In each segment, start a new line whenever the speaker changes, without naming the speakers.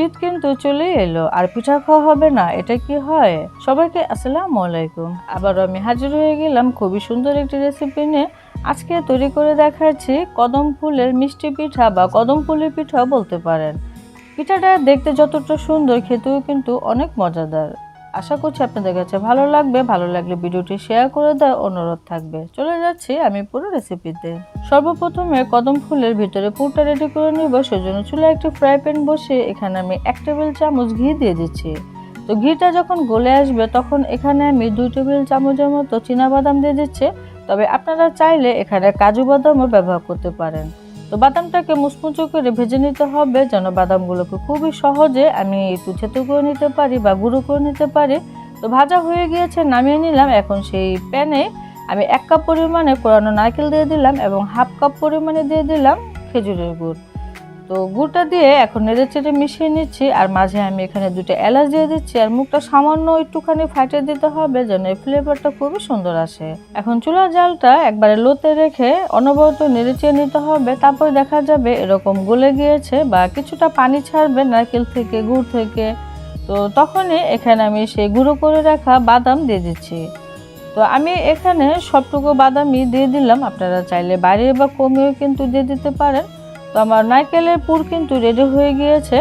শীত কিন্তু চলে এলো। আর পিঠা খাওয়া হবে না, এটা কি হয়? সবাইকে আসসালাম আলাইকুম। আবার আমি হাজির হয়ে গেলাম খুবই সুন্দর একটি রেসিপি নিয়ে। আজকে তৈরি করে দেখাচ্ছি কদম ফুলের মিষ্টি পিঠা বা কদম ফুলের পিঠা বলতে পারেন। পিঠাটা দেখতে যতটা সুন্দর, খেতেও কিন্তু অনেক মজাদার। আশা করছি আপনাদের কাছে ভালো লাগবে। ভালো লাগলে ভিডিওটি শেয়ার করে দেওয়ার অনুরোধ থাকবে। চলে যাচ্ছি আমি পুরো রেসিপিতে। সর্বপ্রথমে কদম ফুলের ভিতরে পুরটা রেডি করে নিব। সেজন্য চুলায় একটি ফ্রাই প্যান বসে এখানে আমি এক টেবিল চামচ ঘি দিয়ে দিচ্ছি। তো ঘিটা যখন গলে আসবে, তখন এখানে আমি দুই টেবিল চামচের মতো বাদাম দিয়ে দিচ্ছি। তবে আপনারা চাইলে এখানে কাজু বাদামও ব্যবহার করতে পারেন। তো বাদামটাকে মুচমুচো করে ভেজে নিতে হবে, যেন বাদামগুলোকে খুবই সহজে আমি একটু থেতো করে নিতে পারি বা গুঁড়ো করে নিতে পারি। তো ভাজা হয়ে গিয়েছে, নামিয়ে নিলাম। এখন সেই প্যানে আমি এক কাপ পরিমাণে কোরানো নারকেল দিয়ে দিলাম এবং হাফ কাপ পরিমাণে দিয়ে দিলাম খেজুরের গুড়। তো গুড়টা দিয়ে এখন নেড়ে চেড়ে মিশিয়ে নিচ্ছি, আর মাঝে আমি এখানে দুটো এলাচ দিয়ে দিচ্ছি, আর মুখটা সামান্য একটুখানি ফাটিয়ে দিতে হবে যেন এই ফ্লেভারটা খুবই সুন্দর আসে। এখন চুলার জালটা একবারে লোতে রেখে অনবরত নেড়ে চেয়ে নিতে হবে, তারপর দেখা যাবে এরকম গলে গিয়েছে বা কিছুটা পানি ছাড়বে নারকেল থেকে, গুড় থেকে। তো তখনই এখানে আমি সেই গুঁড়ো করে রাখা বাদাম দিয়ে দিচ্ছি। তো আমি এখানে সবটুকু বাদামই দিয়ে দিলাম, আপনারা চাইলে বাড়িয়ে বা কমিয়েও কিন্তু দিয়ে দিতে পারেন। তো আমার নারকেলের পুর কিন্তু রেডি হয়ে গিয়েছে।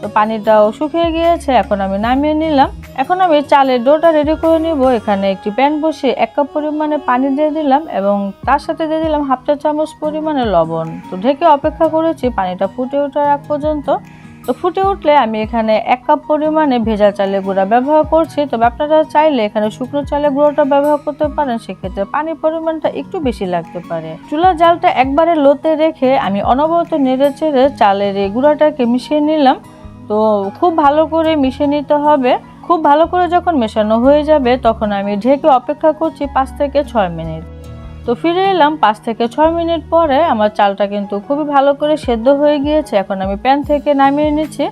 তো পানিটাও শুকিয়ে গিয়েছে, এখন আমি নামিয়ে নিলাম। এখন আমি চালের ডোটা রেডি করে নিব। এখানে একটি প্যান বসিয়ে এক কাপ পরিমাণে পানি দিয়ে দিলাম এবং তার সাথে দিয়ে দিলাম হাফ চা চামচ পরিমাণে লবণ। তো ঢেকে অপেক্ষা করেছি, পানিটা ফুটে ওঠার আগ পর্যন্ত। তো ফুটে উঠলে আমি এখানে এক কাপ পরিমাণে ভেজা চালের গুঁড়া ব্যবহার করছি। তবে আপনারা চাইলে এখানে শুকনো চালের গুঁড়োটা ব্যবহার করতে পারেন, সেক্ষেত্রে পানির পরিমাণটা একটু বেশি লাগতে পারে। চুলার জালটা একবারে লোতে রেখে আমি অনবরত নেড়ে চেড়ে চালের এই গুঁড়াটাকে মিশিয়ে নিলাম। তো খুব ভালো করে মিশিয়ে নিতে হবে। খুব ভালো করে যখন মেশানো হয়ে যাবে, তখন আমি ঢেকে অপেক্ষা করছি পাঁচ থেকে ছয় মিনিট। তো ফিরে এলাম পাঁচ থেকে ছয় মিনিট পরে। আমার চালটা কিন্তু খুবই ভালো করে সেদ্ধ হয়ে গিয়েছে। এখন আমি প্যান থেকে নামিয়ে নিচ্ছি।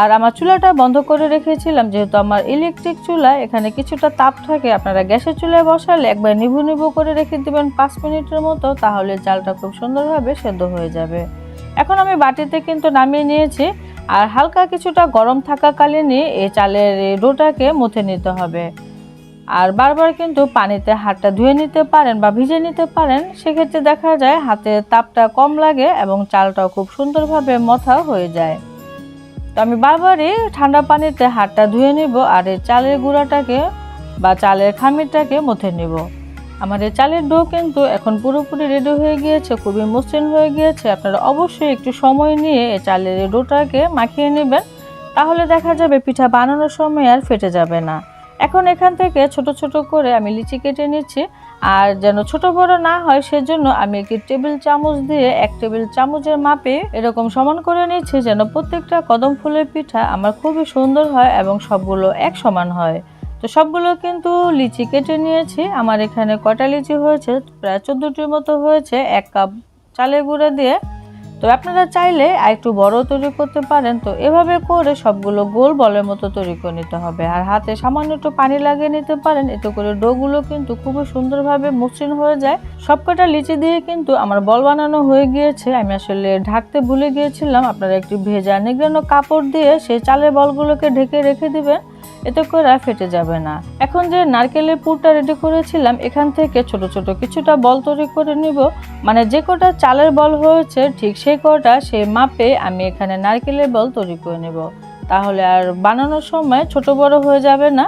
আর আমার চুলাটা বন্ধ করে রেখেছিলাম, যেহেতু আমার ইলেকট্রিক চুলা, এখানে কিছুটা তাপ থাকে, আপনারা গ্যাসের চুলায় বসালে একবার নিভু নিভু করে রেখে দেবেন পাঁচ মিনিটের মতো, তাহলে চালটা খুব সুন্দরভাবে সেদ্ধ হয়ে যাবে। এখন আমি বাটিতে কিন্তু নামিয়ে নিয়েছি। আর হালকা কিছুটা গরম থাকাকালীনই এই চালের ডোটাকে মুথে নিতে হবে। আর বারবার কিন্তু পানিতে হাতটা ধুয়ে নিতে পারেন বা ভিজে নিতে পারেন, সেক্ষেত্রে দেখা যায় হাতে তাপটা কম লাগে এবং চালটাও খুব সুন্দরভাবে মথা হয়ে যায়। তো আমি বারবারই ঠান্ডা পানিতে হাতটা ধুয়ে নিব আর এই চালের গুঁড়াটাকে বা চালের খামিরটাকে মুথে নিব। আমার এই চালের ডো কিন্তু এখন পুরোপুরি রেডি হয়ে গিয়েছে, খুবই মসৃণ হয়ে গিয়েছে। আপনারা অবশ্যই একটু সময় নিয়ে এই চালের ডোটাকে মাখিয়ে নেবেন, তাহলে দেখা যাবে পিঠা বানানোর সময় আর ফেটে যাবে না। এখন এখান থেকে ছোট ছোট করে আমি লিচি কেটে নিচ্ছি। আর যেন ছোট বড় না হয়, সেজন্য আমি একটি টেবিল চামচ দিয়ে এক টেবিল চামচের মাপে এরকম সমান করে নিচ্ছি যেন প্রত্যেকটা কদম ফুলের পিঠা আমার খুবই সুন্দর হয় এবং সবগুলো এক সমান হয়। তো সবগুলো কিন্তু লিচি কেটে নিয়েছি। আমার এখানে কটা লিচি হয়েছে, প্রায় চোদ্দোটির মতো হয়েছে। এক কাপ চালের গুঁড়া দিয়ে তো আপনারা চাইলে একটু বড় তৈরি করতে পারেন। তো এভাবে করে সবগুলো গোল বলের মতো তৈরি করে নিতে হবে। আর হাতে সামান্য একটু পানি লাগিয়ে নিতে পারেন। এতে করে ডোগুলো কিন্তু খুবই সুন্দরভাবে মসৃণ হয়ে যায়। সবকটা লিচি দিয়ে কিন্তু আমার বল বানানো হয়ে গিয়েছে। আমি আসলে ঢাকতে ভুলে গিয়েছিলাম। আপনারা একটি ভেজা নিগড়ানো কাপড় দিয়ে সেই চালের বলগুলোকে ঢেকে রেখে দিবেন। এতে করে ফেটে যাবে না। এখন যে নারকেলের পুরটা রেডি করেছিলাম, এখান থেকে ছোট ছোট কিছুটা বল তৈরি করে নিব। মানে যে কটা চালের বল হয়েছে, ঠিক সেই কটা সেই মাপে আমি এখানে নারকেলের বল তৈরি করে নেব। তাহলে আর বানানোর সময় ছোট বড় হয়ে যাবে না।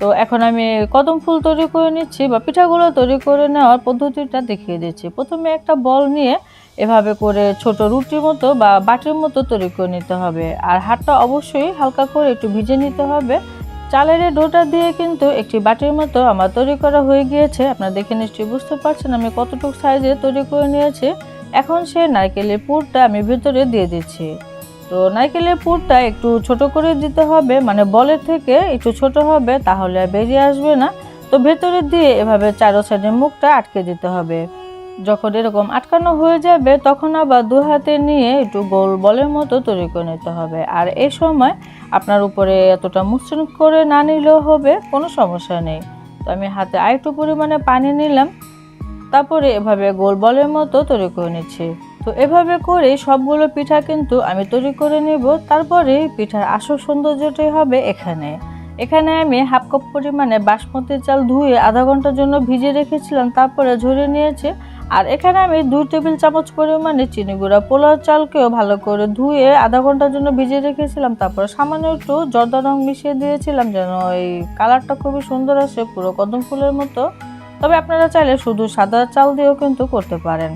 তো এখন আমি কদম ফুল তৈরি করে নিচ্ছি বা পিঠাগুলো তৈরি করে নেওয়ার পদ্ধতিটা দেখিয়ে দিচ্ছি। প্রথমে একটা বল নিয়ে এভাবে করে ছোট রুটির মতো বা বাটির মতো তৈরি করে নিতে হবে। আর হাতটা অবশ্যই হালকা করে একটু ভিজে নিতে হবে। চালের ডোটা দিয়ে কিন্তু একটি বাটির মতো আমার তৈরি করা হয়ে গিয়েছে। আপনারা দেখে নিশ্চয়ই বুঝতে পারছেন আমি কতটুকু সাইজে তৈরি করে নিয়েছি। এখন সে নারকেলের পুরটা আমি ভিতরে দিয়ে দিচ্ছি। তো নারকেলের পুরটা একটু ছোট করে দিতে হবে মানে বলের থেকে একটু ছোট হবে, তাহলে বেরিয়ে আসবে না। তো ভেতরে দিয়ে এভাবে চারো সাইডের মুখটা আটকে দিতে হবে। যখন এরকম আটকানো হয়ে যাবে, তখন আবার দু হাতে নিয়ে একটু গোল বলের মতো তৈরি করে নিতে হবে। আর এই সময় আপনার উপরে এতটা মসৃণ করে না নিলেও হবে, কোনো সমস্যা নেই। তো আমি হাতে আরেকটু পরিমাণে পানি নিলাম, তারপরে এভাবে গোল বলের মতো তৈরি করে নিচ্ছি। তো এভাবে করে সবগুলো পিঠা কিন্তু আমি তৈরি করে নেব, তারপরে পিঠার আসল সৌন্দর্যটাই হবে এখানে। এখানে আমি হাফ কাপ পরিমাণে বাসমতি চাল ধুয়ে আধা ঘণ্টার জন্য ভিজে রেখেছিলাম, তারপরে ঝরিয়ে নিয়েছি। আর এখানে আমি দুই টেবিল চামচ পরিমাণে চিনি গুঁড়া, পোলাও চালকেও ভালো করে ধুয়ে আধা ঘণ্টার জন্য ভিজিয়ে রেখেছিলাম। তারপর সামান্য একটু জর্দা রং মিশিয়ে দিয়েছিলাম যেন এই কালারটা খুবই সুন্দর আসে, পুরো কদম ফুলের মতো। তবে আপনারা চাইলে শুধু সাদা চাল দিয়েও কিন্তু করতে পারেন।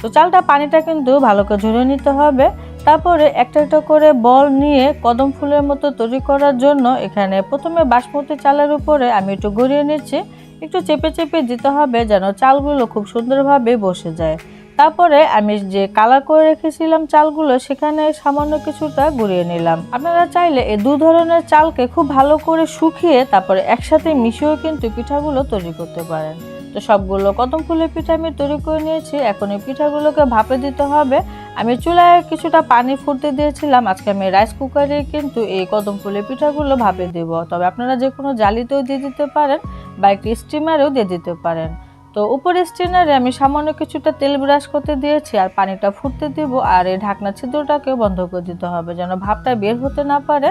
তো চালটা পানিটা কিন্তু ভালো করে ঝরিয়ে নিতে হবে। তারপরে একটা একটা করে বল নিয়ে কদম ফুলের মতো তৈরি করার জন্য এখানে প্রথমে বাসমতি চালের উপরে আমি একটু গড়িয়ে নিচ্ছি। একটু চেপে চেপে দিতে হবে যেন চালগুলো খুব সুন্দরভাবে বসে যায়। তারপরে আমি যে কালার করে রেখেছিলাম চালগুলো, সেখানে সামান্য কিছুটা গুঁড়িয়ে নিলাম। আপনারা চাইলে এই দু ধরনের চালকে খুব ভালো করে শুকিয়ে তারপরে একসাথে মিশিয়েও কিন্তু পিঠাগুলো তৈরি করতে পারেন। তো সবগুলো কদম ফুলের পিঠা আমি তৈরি করে নিয়েছি। এখন এই পিঠাগুলোকে ভাপে দিতে হবে। আমি চুলায় কিছুটা পানি ফুটতে দিয়েছিলাম। আজকে আমি রাইস কুকারে কিন্তু এই কদম ফুলের পিঠাগুলো ভাপে দেব। তবে আপনারা যে কোনো জালিতেও দিয়ে দিতে পারেন। বা একটি স্টিমারেও দিয়ে দিতে পারেন। তো উপরে স্টিনারে আমি সামান্য কিছুটা তেল ব্রাশ করতে দিয়েছি আর পানিটা ফুটতে দেব আর এই ঢাকনা ছিদ্রটাকেও বন্ধ করে দিতে হবে যেন ভাপটা বের হতে না পারে।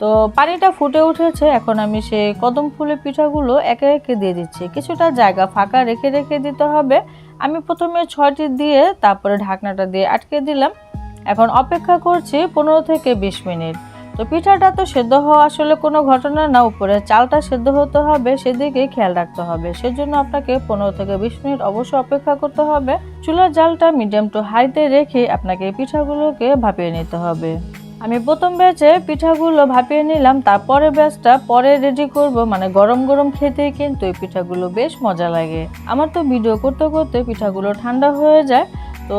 তো পানিটা ফুটে উঠেছে, এখন আমি সেই কদম ফুলের পিঠাগুলো একে একে দিয়ে দিচ্ছি। কিছুটা জায়গা ফাঁকা রেখে রেখে দিতে হবে। আমি প্রথমে ছয়টি দিয়ে তারপরে ঢাকনাটা দিয়ে আটকে দিলাম। এখন অপেক্ষা করছি পনেরো থেকে বিশ মিনিট। তো পিঠাটা তো সেদ্ধ হওয়া আসলে কোনো ঘটনা না, উপরে চালটা সেদ্ধ হতে হবে, সেদিকে খেয়াল রাখতে হবে। সেজন্য আপনাকে পনেরো থেকে বিশ মিনিট অবশ্যই অপেক্ষা করতে হবে। চুলার জালটা মিডিয়াম টু হাইতে রেখে আপনাকে পিঠাগুলোকে ভাপিয়ে নিতে হবে। আমি প্রথম ব্যাচে পিঠাগুলো ভাপিয়ে নিলাম তারপরে ব্যাচটা পরে রেডি করব। মানে গরম গরম খেতে কিন্তু এই পিঠাগুলো বেশ মজা লাগে। আমার তো ভিডিও করতে করতে পিঠাগুলো ঠান্ডা হয়ে যায়। তো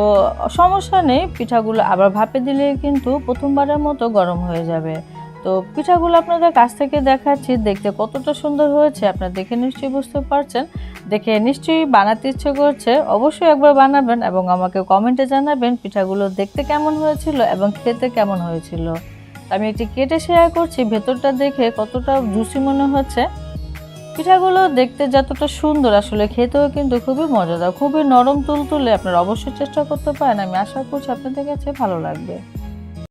সমস্যা নেই, পিঠাগুলো আবার ভাপে দিলে কিন্তু প্রথমবারের মতো গরম হয়ে যাবে। তো পিঠাগুলো আপনাদের কাছ থেকে দেখাচ্ছি, দেখতে কতটা সুন্দর হয়েছে, আপনারা দেখে নিশ্চয়ই বুঝতে পারছেন। দেখে নিশ্চয়ই বানাতে ইচ্ছে করছে, অবশ্যই একবার বানাবেন এবং আমাকে কমেন্টে জানাবেন পিঠাগুলো দেখতে কেমন হয়েছিল এবং খেতে কেমন হয়েছিল। আমি একটি কেটে শেয়ার করছি, ভেতরটা দেখে কতটা জুসি মনে হচ্ছে। পিঠাগুলো দেখতে যতটা সুন্দর আসলে খেতেও কিন্তু খুবই মজাদার, খুবই নরম তুলতুলে আপনারা অবশ্যই চেষ্টা করতে পারেন। আমি আশা করছি আপনাদের কাছে ভালো লাগবে।